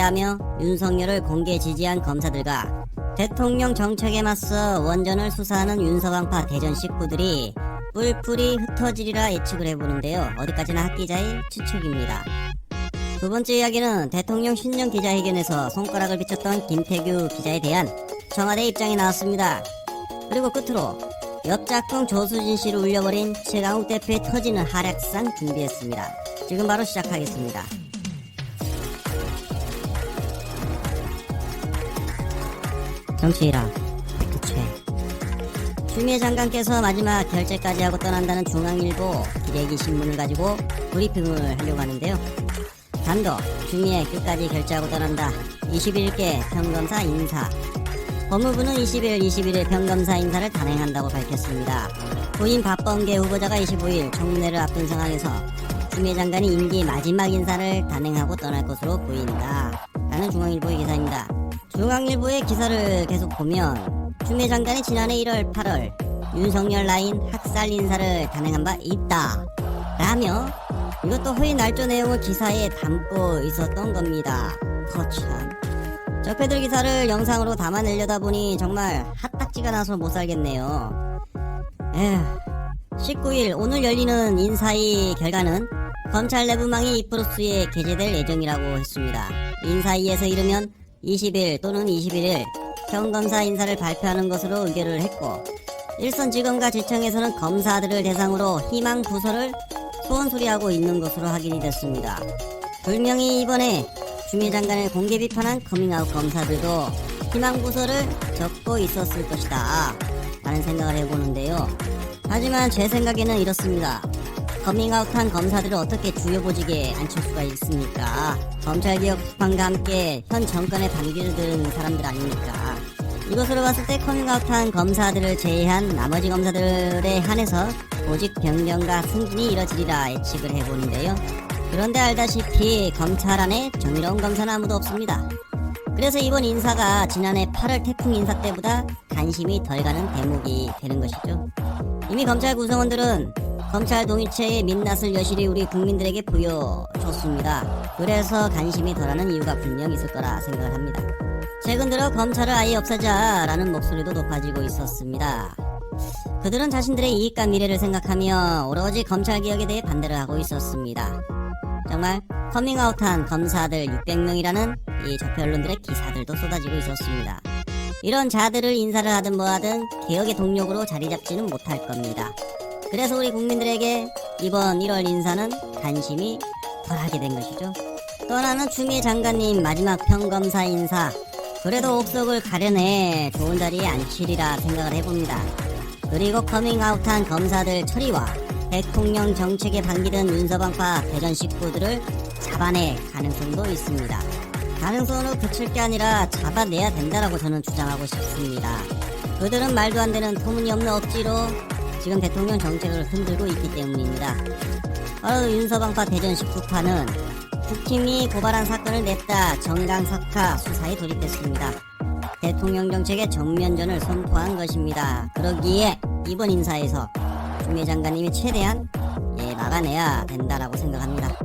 하며 윤석열을 공개 지지한 검사들과 대통령 정책에 맞서 원전을 수사하는 윤서방파 대전 식구들이 뿔뿔이 흩어지리라 예측을 해보는데요. 어디까지나 학 기자의 추측입니다. 두 번째 이야기는 대통령 신년 기자회견에서 손가락을 비쳤던 김태규 기자에 대한 청와대 입장이 나왔습니다. 그리고 끝으로 옆작동 조수진 씨를 울려버린 최강욱 대표의 터지는 하락상 준비했습니다. 지금 바로 시작하겠습니다. 정치이라 팩트체 추미애 장관께서 마지막 결재까지 하고 떠난다는 중앙일보 기레기 신문을 가지고 브리핑을 하려고 하는데요. 단독 추미애 끝까지 결재하고 떠난다. 21개 평검사 인사 법무부는 20일, 21일 평검사 인사를 단행한다고 밝혔습니다. 부인 박범계 후보자가 25일 청문회를 앞둔 상황에서 추미애 장관이 임기 마지막 인사를 단행하고 떠날 것으로 보인다. 라는 중앙일보의 기사입니다. 중앙일보의 기사를 계속 보면 추미애 장관이 지난해 1월, 8월 윤석열 라인 학살 인사를 단행한 바 있다. 라며 이것도 허위 날조 내용을 기사에 담고 있었던 겁니다. 거참. 적폐들 기사를 영상으로 담아내려다 보니 정말 핫딱지가 나서 못 살겠네요. 에휴. 19일 오늘 열리는 인사위 결과는 검찰 내부망이 이프로스에 게재될 예정이라고 했습니다. 인사위에서 이르면 20일 또는 21일 평검사 인사를 발표하는 것으로 의결을 했고 일선 지검과 지청에서는 검사들을 대상으로 희망 부서를 소원 소리하고 있는 것으로 확인이 됐습니다. 불명히 이번에 추미애 장관을 공개 비판한 커밍아웃 검사들도 희망 부서를 적고 있었을 것이다 라는 생각을 해보는데요. 하지만 제 생각에는 이렇습니다. 커밍아웃한 검사들을 어떻게 주요 보직에 앉힐 수가 있습니까? 검찰개혁 비판과 함께 현 정권의 반기를 들은 사람들 아닙니까? 이것으로 봤을 때 커밍아웃한 검사들을 제외한 나머지 검사들에 한해서 보직 변경과 승진이 이뤄지리라 예측을 해보는데요. 그런데 알다시피 검찰 안에 정의로운 검사는 아무도 없습니다. 그래서 이번 인사가 지난해 8월 태풍 인사 때보다 관심이 덜 가는 대목이 되는 것이죠. 이미 검찰 구성원들은 검찰 동일체의 민낯을 여실히 우리 국민들에게 보여줬습니다. 그래서 관심이 덜하는 이유가 분명 있을 거라 생각을 합니다. 최근 들어 검찰을 아예 없애자라는 목소리도 높아지고 있었습니다. 그들은 자신들의 이익과 미래를 생각하며 오로지 검찰 개혁에 대해 반대를 하고 있었습니다. 정말 커밍아웃한 검사들 600명이라는 이 적폐 언론들의 기사들도 쏟아지고 있었습니다. 이런 자들을 인사를 하든 뭐하든 개혁의 동력으로 자리 잡지는 못할 겁니다. 그래서 우리 국민들에게 이번 1월 인사는 관심이 덜하게 된 것이죠. 떠나는 추미애 장관님 마지막 평검사 인사 그래도 옥석을 가려내 좋은 자리에 앉히리라 생각을 해봅니다. 그리고 커밍아웃한 검사들 처리와 대통령 정책에 반기던 윤서방파 대전 식구들을 잡아낼 가능성도 있습니다. 가능성으로 그칠 게 아니라 잡아내야 된다라고 저는 주장하고 싶습니다. 그들은 말도 안 되는 터무니없는 억지로 지금 대통령 정책을 흔들고 있기 때문입니다. 바로 윤서방파 대전 식구파는 국힘이 고발한 사건을 냈다 정강석화 수사에 돌입했습니다. 대통령 정책의 정면전을 선포한 것입니다. 그러기에 이번 인사에서 추미애 장관님이 최대한 예, 막아내야 된다라고 생각합니다.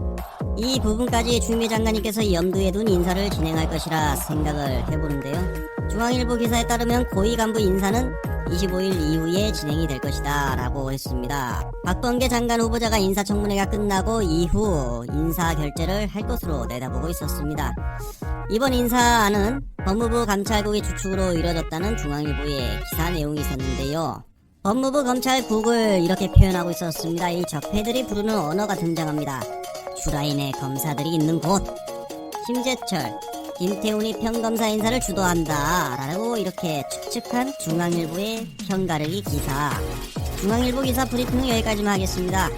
이 부분까지 추미애 장관님께서 염두에 둔 인사를 진행할 것이라 생각을 해보는데요. 중앙일보 기사에 따르면 고위 간부 인사는 25일 이후에 진행이 될 것이다 라고 했습니다. 박범계 장관 후보자가 인사청문회가 끝나고 이후 인사 결재를 할 것으로 내다보고 있었습니다. 이번 인사안은 법무부 감찰국의 주축으로 이뤄졌다는 중앙일보의 기사 내용이 있었는데요. 법무부 검찰국을 이렇게 표현하고 있었습니다. 이 적폐들이 부르는 언어가 등장합니다. 주라인의 검사들이 있는 곳. 심재철, 김태훈이 평검사 인사를 주도한다. 라고 이렇게 축축한 중앙일보의 현가르기 기사. 중앙일보 기사 브리핑은 여기까지만 하겠습니다.